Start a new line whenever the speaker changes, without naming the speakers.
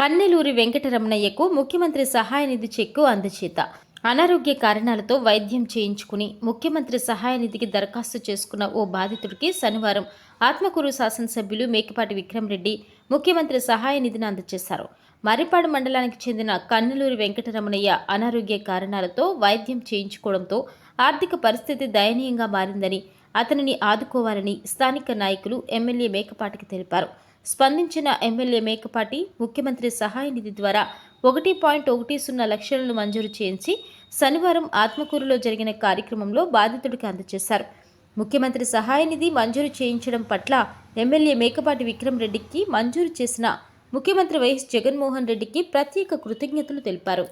కన్నెలూరి వెంకటరమణయ్యకు ముఖ్యమంత్రి సహాయ నిధి చెక్కు అందచేత. అనారోగ్య కారణాలతో వైద్యం చేయించుకుని ముఖ్యమంత్రి సహాయ నిధికి దరఖాస్తు చేసుకున్న ఓ బాధితుడికి శనివారం ఆత్మకూరు శాసనసభ్యులు మేకపాటి విక్రమరెడ్డి ముఖ్యమంత్రి సహాయ నిధిని అందజేశారు మరిపాడు మండలానికి చెందిన కన్నెలూరి వెంకటరమణయ్య అనారోగ్య కారణాలతో వైద్యం చేయించుకోవడంతో ఆర్థిక పరిస్థితి దయనీయంగా మారిందని అతనిని ఆదుకోవాలని స్థానిక నాయకులు ఎమ్మెల్యే మేకపాటికి తెలిపారు. స్పందించిన ఎమ్మెల్యే మేకపాటి ముఖ్యమంత్రి సహాయ నిధి ద్వారా ఒకటి పాయింట్ ఒకటి సున్నా లక్షలను మంజూరు చేయించి శనివారం ఆత్మకూరులో జరిగిన కార్యక్రమంలో బాధితుడికి అందజేశారు. ముఖ్యమంత్రి సహాయ నిధి మంజూరు చేయించడం పట్ల ఎమ్మెల్యే మేకపాటి విక్రమ్ రెడ్డికి మంజూరు చేసిన ముఖ్యమంత్రి వైఎస్ జగన్మోహన్ రెడ్డికి ప్రత్యేక కృతజ్ఞతలు తెలిపారు.